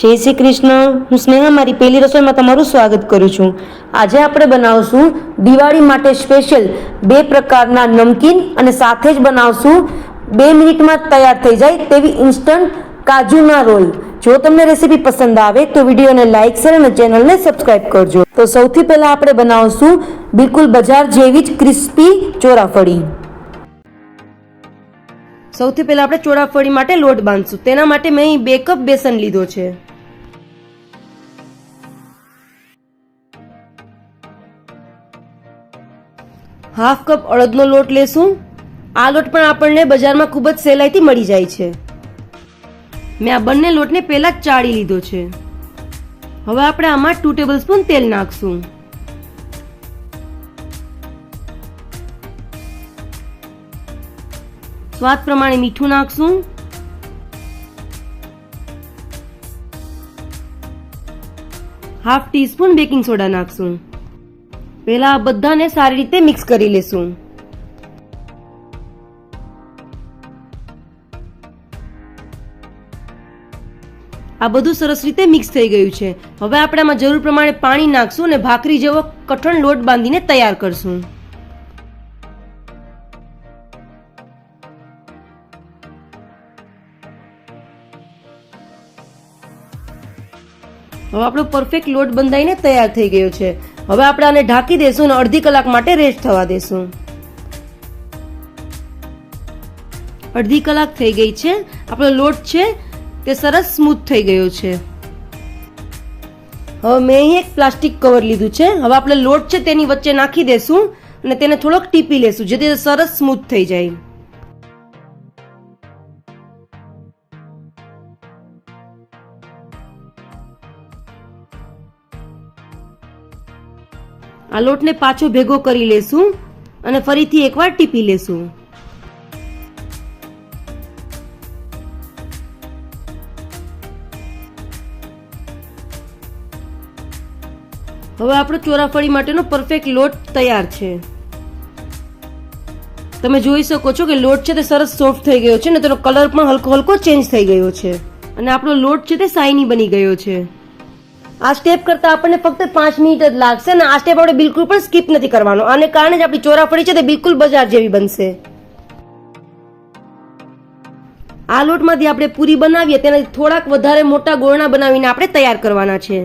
જય શ્રી કૃષ્ણ. હું સ્નેહા, મારી પહેલી રસોઈમાં તમારું સ્વાગત કરું છું. આજે આપણે બનાવશું દિવાળી માટે સ્પેશિયલ બે પ્રકારના નમકીન અને સાથે જ બનાવશું બે મિનિટમાં તૈયાર થઈ જાય તેવી ઇન્સ્ટન્ટ કાજુના રોલ. જો તમને રેસીપી પસંદ આવે તો વિડીયોને લાઇક શેર અને ચેનલને સબસ્ક્રાઇબ કરજો. તો સૌથી પહેલાં આપણે બનાવશું બિલકુલ બજાર જેવી જ ક્રિસ્પી ચોરાફળી. સૌથી પહેલાં આપણે ચોરાફળી માટે લોટ બાંધશું. તેના માટે મેં બે કપ બેસન લીધો છે. હાફ કપ અડદનો લોટ લેશું. આ લોટ પણ આપણને બજારમાં ખૂબ જ સહેલાઈથી મળી જાય છે. મેં આ બંને લોટને પહેલાં જ ચાળી લીધો છે. હવે આપણે આમાં ટુ ટેબલ સ્પૂન તેલ નાખશું. સ્વાદ પ્રમાણે મીઠું નાખશું. હાફ ટીસ્પૂન બેકિંગ સોડા નાખશું. પહેલા બધાને સારી રીતે મિક્સ કરી લેશું. આ બધું સરસ રીતે મિક્સ થઈ ગયું છે. હવે આપણે આમાં જરૂર પ્રમાણે પાણી નાખશું અને ભાખરી જેવો કઠણ લોટ બાંધીને તૈયાર કરશું. હવે આપણો પરફેક્ટ લોટ બંધાઈને તૈયાર થઈ ગયો છે. હવે આપણે આને ઢાંકી દેશું અને અડધી કલાક માટે રેસ્ટ થવા દેશું. અડધી કલાક થઈ ગઈ છે. આપણો લોટ છે તે સરસ સ્મૂથ થઈ ગયો છે. હવે મેં અહીં એક પ્લાસ્ટિક કવર લીધું છે. હવે આપણે લોટ છે તેની વચ્ચે નાખી દેશું અને તેને થોડોક ટીપી લેશું જેથી સરસ સ્મૂથ થઈ જાય. આ લોટને પાછો ભેગો કરી લેશું અને ફરીથી એકવાર ટીપી લેશું. હવે આપણો ચોરાફળી માટેનો પરફેક્ટ લોટ તૈયાર છે. તમે જોઈ શકો છો કે લોટ છે તે સરસ સોફ્ટ થઈ ગયો છે ને તેનો કલર પણ હલકો હલકો ચેન્જ થઈ ગયો છે. અને આપણો લોટ છે તે સાઈની બની ગયો છે. આ સ્ટેપ કરતા આપણને ફક્ત પાંચ મિનિટ જ લાગશે અને આ સ્ટેપ આપણે બિલકુલ પણ સ્કીપ નથી કરવાનો. આને કારણે જ આપણી ચોરાફળી છે તે બિલકુલ બજાર જેવી બનશે. આ લોટમાંથી આપણે પૂરી બનાવીએ, તેનાથી થોડાક વધારે મોટા ગોળણા બનાવીને આપણે તૈયાર કરવાના છે.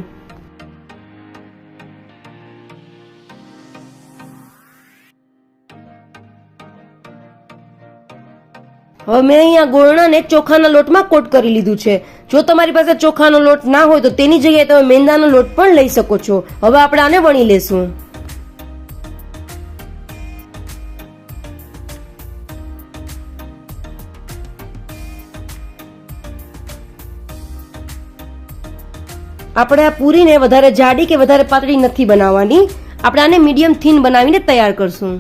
હવે મેં અહીંયા ગોળણાને ચોખાના લોટમાં કોટ કરી લીધું છે. જો તમારી પાસે ચોખાનો લોટ ના હોય તો તેની જગ્યાએ તમે મેંદાનો લોટ પણ લઈ શકો છો. હવે આપણે આને વણી લેશું. આપણે આ પૂરીને વધારે જાડી કે વધારે પાતળી નથી બનાવવાની. આપણે આને મીડિયમ થીન બનાવીને તૈયાર કરશું.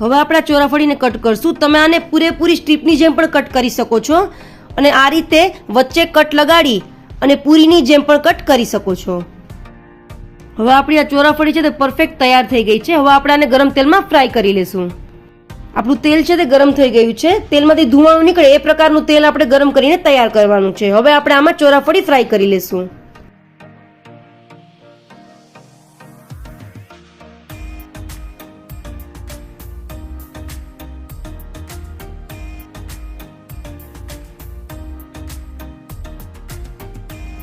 હવે આપણે ચોરાફળીને કટ કરશું. તમે આને પૂરેપૂરી સ્ટ્રીપની જેમ પણ કટ કરી શકો છો. અને આ રીતે વચ્ચે કટ લગાડી અને પૂરીની જેમ પણ કટ કરી શકો છો. હવે આપણી આ ચોરાફળી છે તે પરફેક્ટ તૈયાર થઈ ગઈ છે. હવે આપણે આને ગરમ તેલમાં ફ્રાય કરી લેશું. આપણું તેલ છે તે ગરમ થઈ ગયું છે. તેલમાંથી ધુમાડો નીકળે એ પ્રકારનું તેલ આપણે ગરમ કરીને તૈયાર કરવાનું છે. હવે આપણે આમાં ચોરાફળી ફ્રાય કરી લેશું.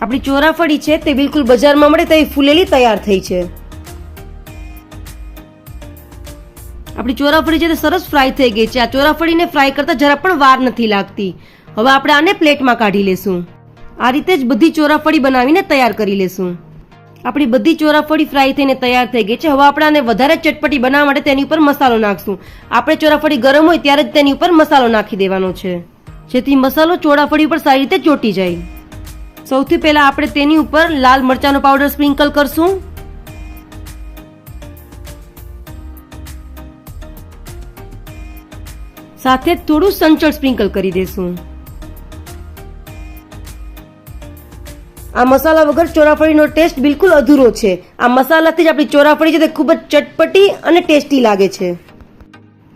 આપણી ચોરાફળી છે તે બિલકુલ બજારમાં મળે તેવી ફૂલેલી તૈયાર થઈ છે. આપણી ચોરાફળી છે તે સરસ ફ્રાય થઈ ગઈ છે. આ ચોરાફળીને ફ્રાય કરતા જરા પણ વાર નથી લાગતી. હવે આપણે આને પ્લેટમાં કાઢી લેશું. આ રીતે જ બધી ચોરાફળી બનાવીને તૈયાર કરી લેશું. આપણી બધી ચોરાફળી ફ્રાય થઈને તૈયાર થઈ ગઈ છે. હવે આપણે આને વધારે ચટપટી બનાવવા માટે તેની ઉપર મસાલો નાખશું. આપણે ચોરાફળી ગરમ હોય ત્યારે જ તેની ઉપર મસાલો નાખી દેવાનો છે. જેથી મસાલો ચોરાફળી ઉપર સારી રીતે ચોટી જાય. સૌથી પહેલા આપણે તેની ઉપર લાલ મરચાનો પાવડર સ્પ્રિંકલ કરશું. સાથે થોડું સંચળ સ્પ્રિંકલ કરી દેશું. આ મસાલા વગર ચોરાફળીનો ટેસ્ટ બિલકુલ અધૂરો છે. આ મસાલાથી જ આપણી ચોરાફળી છે તે ખૂબ જ ચટપટી અને ટેસ્ટી લાગે છે.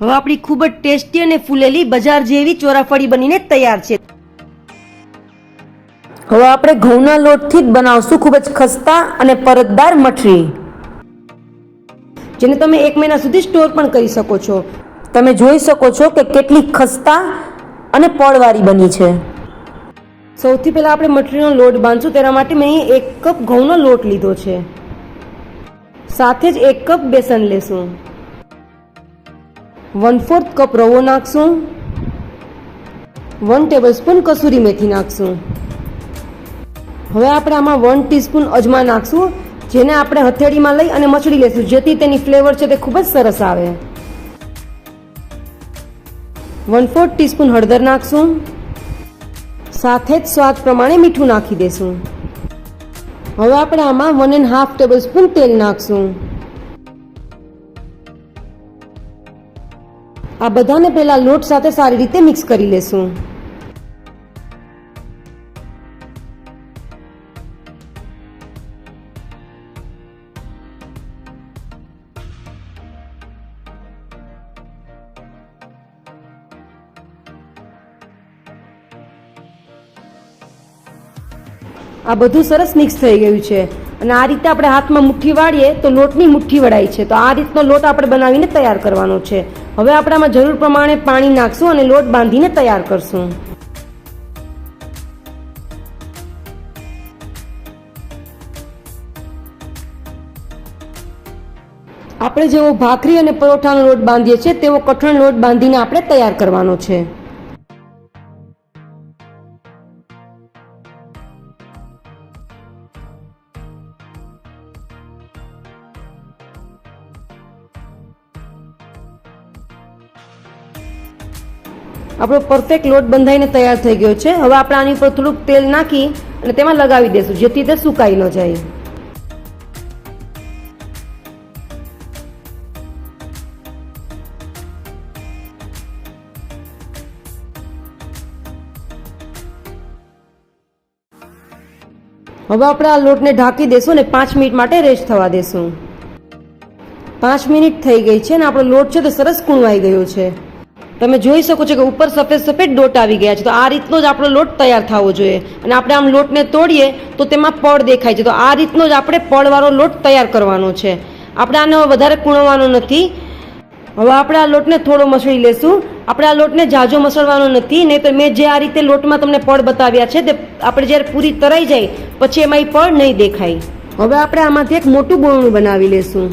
હવે આપણી ખૂબ જ ટેસ્ટી અને ફૂલેલી બજાર જેવી ચોરાફળી બનીને તૈયાર છે. હવે આપણે ઘઉંના લોટથી જ બનાવશું ખૂબ જ ખસ્તા અને પરતદાર મઠરી જેને તમે એક મહિના સુધી સ્ટોર પણ કરી શકો છો. તમે જોઈ શકો છો કે કેટલી ખસ્તા અને પળવાળી બની છે. સૌથી પહેલાં આપણે મઠરીનો લોટ બાંધશું તેના માટે મેં અહીં એક કપ ઘઉંનો લોટ લીધો છે. સાથે જ એક કપ બેસન લેશું. વન ફોર્થ કપ રવો નાખશું. વન ટેબલ સ્પૂન કસૂરી મેથી નાખશું. હવે આપણે આમાં વન ટીસ્પૂન અજમા નાખશું, જેને આપણે હથેળીમાં લઈ અને મચડી લેશું, જેથી તેની ફ્લેવર છે તે ખૂબ જ સરસ આવે. વન ફોર્થ ટીસ્પૂન હળદર નાખશું. સાથે જ સ્વાદ પ્રમાણે મીઠું નાખી દેશું. હવે આપણે આમાં one and half tablespoon તેલ નાખશું. આ બધાને પહેલાં લોટ સાથે સારી રીતે મિક્સ કરી લેશું. આ બધું સરસ મિક્સ થઈ ગયું છે. અને આ રીતે આપણે હાથમાં મુઠ્ઠી વાળીએ તો લોટની મુઠ્ઠી વળાય છે. તો આ રીતનો લોટ આપણે બનાવીને તૈયાર કરવાનો છે. હવે આપણે આમાં જરૂર પ્રમાણે પાણી નાખશું અને લોટ બાંધીને તૈયાર કરશું. આપણે જેવો ભાખરી અને પરોઠાનો લોટ બાંધીએ છીએ, તેવો કઠણ લોટ બાંધીને આપણે તૈયાર કરવાનો છે. આપણો પરફેક્ટ લોટ બંધાઈને તૈયાર થઈ ગયો છે. હવે આપણે આની ઉપર થોડુંક તેલ નાખી અને તેમાં લગાવી દેશું, જેથી તે સુકાઈ ન જાય. હવે આપણે આ લોટને ઢાંકી દેશું અને પાંચ મિનિટ માટે રેસ્ટ થવા દેશું. પાંચ મિનિટ થઈ ગઈ છે અને આપણો લોટ છે તે સરસ કૂણવાઈ ગયો છે. તમે જોઈ શકો છો કે ઉપર સફેદ સફેદ ડોટ આવી ગયા છે. તો આ રીતનો જ આપણો લોટ તૈયાર થવો જોઈએ. અને આપણે આમ લોટને તોડીએ તો તેમાં પડ દેખાય છે. તો આ રીતનો જ આપણે પડવાળો લોટ તૈયાર કરવાનો છે. આપણે આને વધારે કૂણવવાનો નથી. હવે આપણે આ લોટને થોડો મસળી લેશું. આપણે આ લોટને જાજો મસળવાનો નથી. નહીં તો મેં જે આ રીતે લોટમાં તમને પડ બતાવ્યા છે તે આપણે જ્યારે પૂરી તરાઈ જાય, પછી એમાં એ પડ નહીં દેખાય. હવે આપણે આમાંથી એક મોટું બોરણું બનાવી લેશું.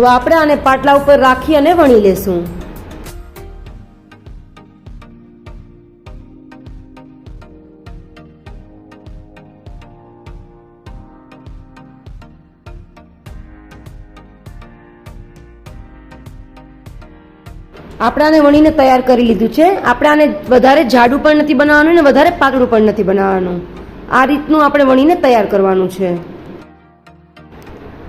હવે આપણે આને પાટલા ઉપર રાખી અને વણી લેશું. આપણે આને વણીને તૈયાર કરી લીધું છે. આપણે આને વધારે જાડું પણ નથી બનાવવાનું ને વધારે પાતળું પણ નથી બનાવવાનું. આ રીતનું આપણે વણીને તૈયાર કરવાનું છે.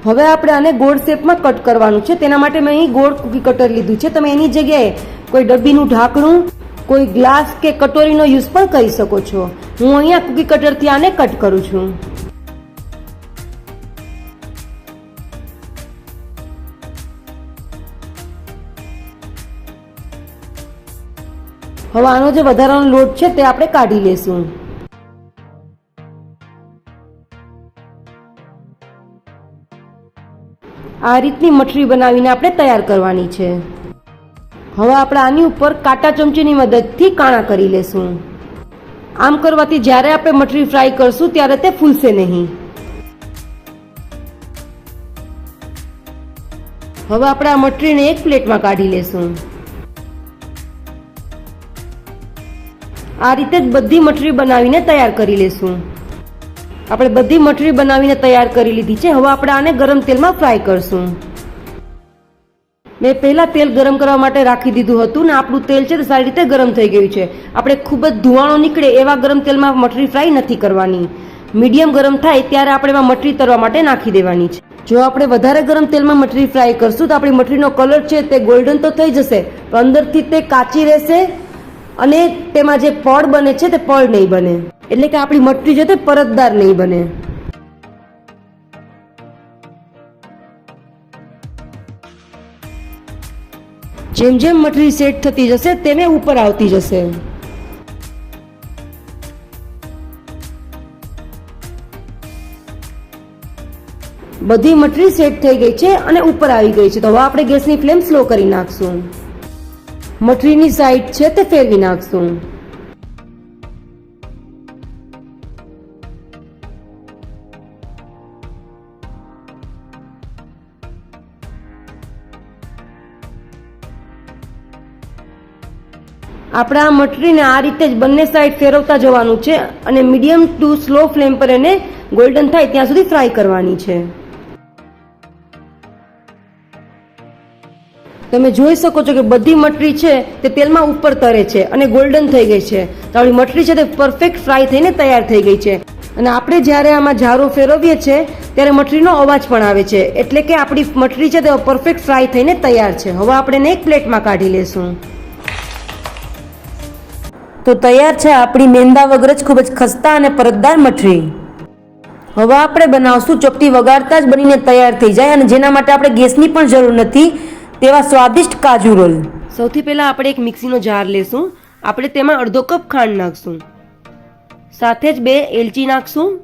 હવે આપણે આને ગોળ શેપમાં કટ કરવાનું છે. તેના માટે મેં અહીં ગોળ કૂકી કટર લીધું છે. તમે એની જગ્યાએ કોઈ ડબ્બીનું ઢાંકણું, કોઈ ગ્લાસ કે કટોરીનો યુઝ પણ કરી શકો છો. હું અહીંયા કૂકી કટરથી આને કટ કરું છું. હવે આનો જે વધારાનો લોટ છે તે આપણે કાઢી લેશું આ રીતની મઠરી બનાવીને આપણે તૈયાર કરવાની છે. હવે આપણે આની ઉપર કાંટા ચમચીની મદદથી કાણા કરી લેશું. આમ કરવાથી જ્યારે આપણે મઠરી ફ્રાય કરશું ત્યારે તે ફૂલશે નહીં. હવે આપણે આ મઠરીને એક પ્લેટમાં કાઢી લેશું. આ રીતે જ બધી મઠરી બનાવીને તૈયાર કરી લેશું. આપણે બધી મઠરી બનાવીને તૈયાર કરી લીધી છે. હવે આપણે આને ગરમ તેલમાં ફ્રાય કરશું. મેં પહેલાં તેલ ગરમ કરવા માટે રાખી દીધું હતું ને આપણું તેલ છે તે સારી રીતે ગરમ થઈ ગયું છે. આપણે ખૂબ જ ધુવાણો નીકળે એવા ગરમ તેલમાં મઠરી ફ્રાય નથી કરવાની. મીડિયમ ગરમ થાય ત્યારે આપણે એમાં મઠરી તરવા માટે નાખી દેવાની છે. જો આપણે વધારે ગરમ તેલમાં મઠરી ફ્રાય કરશું તો આપણી મઠરીનો કલર છે તે ગોલ્ડન તો થઈ જશે, પણ અંદરથી તે કાચી રહેશે અને તેમાં જે પડ બને છે તે પડ નહીં બને. એટલે કે આપણી મટકી છે તે પરતદાર નહીં બને. જેમ જેમ મટરી સેટ થતી જશે, તેમ ઉપર આવતી જશે. બધી મટરી સેટ થઈ ગઈ છે અને ઉપર આવી ગઈ છે. તો હવે આપણે ગેસની ફ્લેમ સ્લો કરી નાખશું. મટરીની સાઈડ છે તે ફેરવી નાખશું. આપણે આ મટરીને આ રીતે જ બંને સાઈડ ફેરવતા જવાનું છે અને મીડિયમ ટુ સ્લો ફ્લેમ પર એને ગોલ્ડન થાય ત્યાં સુધી ફ્રાય કરવાની છે. તમે જોઈ શકો છો કે બધી મટરી છે તે તેલમાં ઉપર તરે છે અને ગોલ્ડન થઈ ગઈ છે. તો આપણી મટરી છે તે પરફેક્ટ ફ્રાય થઈને તૈયાર થઈ ગઈ છે. અને આપણે જ્યારે આમાં ઝારો ફેરવીએ છીએ, ત્યારે મટરીનો અવાજ પણ આવે છે. એટલે કે આપણી મટરી છે તે પરફેક્ટ ફ્રાય થઈને તૈયાર છે. હવે આપણે એને એક પ્લેટમાં કાઢી લેશું. તો તૈયાર છે આપણી મેંદા વગર જ ખૂબ જ ખસ્તા અને પરતદાર મઠરી. હવે આપણે બનાવશું ચપટી વગાડતા જ બનીને તૈયાર થઈ જાય અને જેના માટે આપણે ગેસની પણ જરૂર નથી તેવા સ્વાદિષ્ટ કાજુ રોલ. સૌથી પહેલાં આપણે એક મિક્સીનો જાર લેશું. આપણે તેમાં અડધો કપ ખાંડ નાખશું. સાથે જ બે એલચી નાખશું.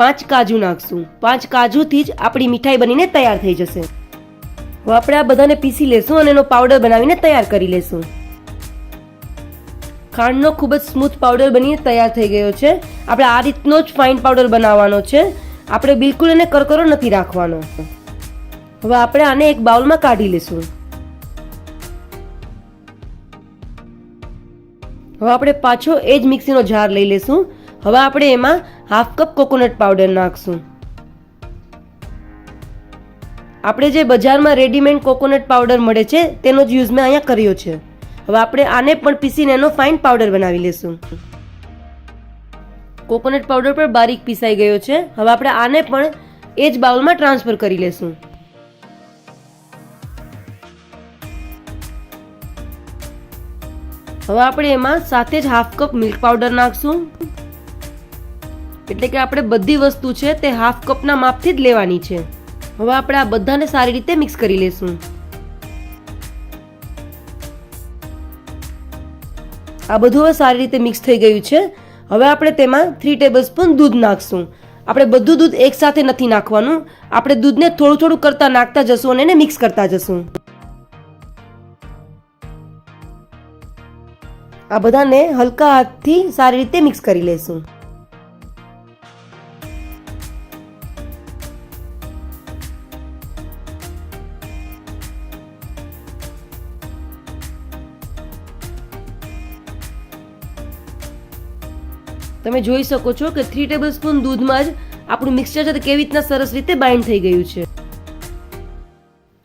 પાંચ કાજુ નાખશું. પાંચ કાજુથી જ આપણી મીઠાઈ બનીને તૈયાર થઈ જશે. હવે આપણે આ બધાને પીસી લેશું અને એનો પાવડર બનાવીને તૈયાર કરી લેશું. ખાંડનો ખૂબ જ સ્મૂથ પાવડર બનીને તૈયાર થઈ ગયો છે. આપણે આ રીતનો જ ફાઇન પાવડર બનાવવાનો છે. આપણે બિલકુલ એને કરકરો નથી રાખવાનો. હવે આપણે આને એક બાઉલમાં કાઢી લઈશું. હવે આપણે પાછો એ જ મિક્સીનો જાર લઈ લેશું હવે આપણે એમાં હાફ કપ કોકોનટ પાવડર નાખશું. આપણે જે બજારમાં રેડીમેડ કોકોનટ પાવડર મળે છે, તેનો જ યુઝ મેં અહીંયા કર્યો છે. હવે આપણે આને પણ પીસીને એનો ફાઇન પાવડર બનાવી લેશું. કોકોનટ પાવડર પણ બારીક પીસાઈ ગયો છે. હવે આપણે આને પણ એ જ બાઉલમાં ટ્રાન્સફર કરી લેશું. હવે આપણે એમાં સાથે જ હાફ કપ મિલ્ક પાવડર નાખશું. એટલે કે આપણે બધી વસ્તુ છે તે હાફ કપના માપથી જ લેવાની છે. હવે આપણે આ બધાને સારી રીતે મિક્સ કરી લેશું. આ બધું હવે સારી રીતે મિક્સ થઈ ગયું છે. હવે આપણે તેમાં થ્રી ટેબલ સ્પૂન દૂધ નાખશું. આપણે બધું દૂધ એકસાથે નથી નાખવાનું. આપણે દૂધને થોડું થોડું કરતા નાખતા જશું અને એને મિક્સ કરતા જશું. આ બધાને હલકા હાથથી સારી રીતે મિક્સ કરી લેશું. તમે જોઈ શકો છો કે થ્રી ટેબલ સ્પૂન દૂધમાં જ આપણું મિક્સચર છે તે કેવી રીતના સરસ રીતે બાઇન્ડ થઈ ગયું છે.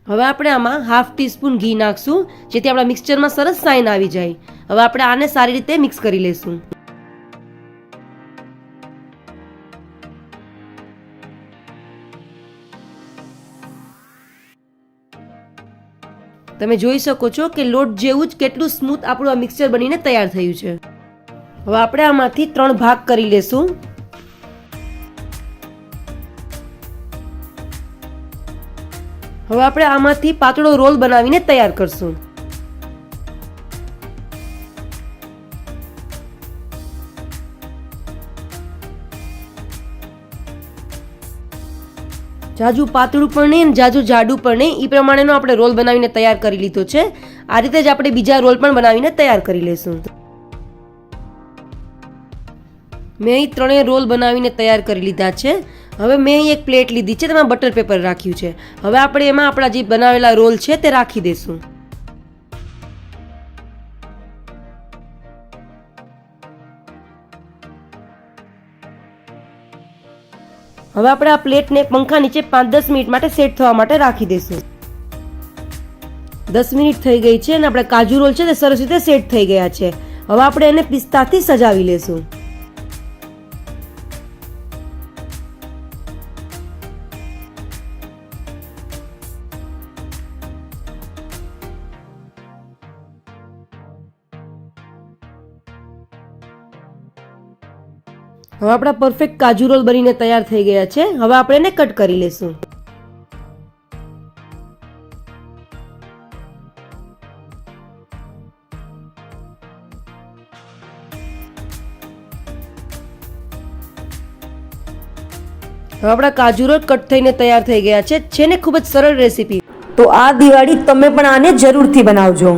હવે આપણે આમાં હાફ ટીસ્પૂન ઘી નાખશું, જેથી આપણા મિક્સચરમાં સરસ સાઇન આવી જાય. હવે આપણે આને સારી રીતે મિક્સ કરી લેશું. તમે જોઈ શકો છો કે લોટ જેવું જ કેટલું સ્મૂથ આપણું આ મિક્સચર બનીને તૈયાર થયું છે. હવે આપણે આમાંથી ત્રણ ભાગ કરી લેશું. હવે આપણે આમાંથી પાતળો રોલ બનાવીને તૈયાર કરશું. જાજુ પાતળું પણ નહીં જાજુ જાડું પણ નહીં. એ પ્રમાણેનો આપણે રોલ બનાવીને તૈયાર કરી લીધો છે. આ રીતે જ આપણે બીજા રોલ પણ બનાવીને તૈયાર કરી લેશું. મેં અહીં ત્રણેય રોલ બનાવીને તૈયાર કરી લીધા છે. હવે મેં અહીં એક પ્લેટ લીધી છે, તેમાં બટર પેપર રાખ્યું છે. હવે આપણે એમાં આપણા જે બનાવેલા રોલ છે તે રાખી દઈશું. હવે આપણે આ પ્લેટને પંખા નીચે પાંચ દસ મિનિટ માટે સેટ થવા માટે રાખી દઈશું. દસ મિનિટ થઈ ગઈ છે અને આપણે કાજુ રોલ છે તે સરસ રીતે સેટ થઈ ગયા છે. હવે આપણે એને પિસ્તાથી સજાવી લેશું. હવે આપણા પરફેક્ટ કાજુ રોલ બનીને તૈયાર થઈ ગયા છે. હવે આપણે એને કટ કરી લેશું. હવે આપણા કાજુ રોલ કટ થઈને તૈયાર થઈ ગયા છે. છે ને ખૂબ જ સરળ રેસીપી તો આ દિવાળી તમે પણ આને જરૂરથી બનાવજો.